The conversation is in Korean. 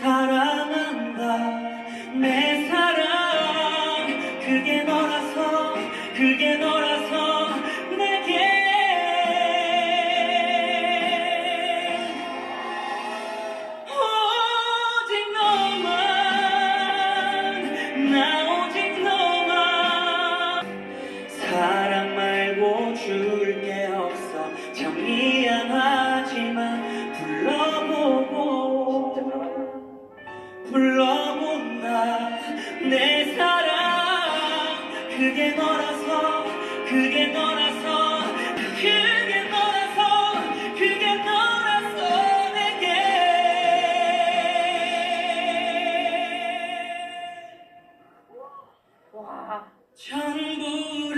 사랑한다. 내 불러본다. 내 사랑 그게 너라서 그게 너라서 그게 너라서 그게 너라서 내게. 와. 전부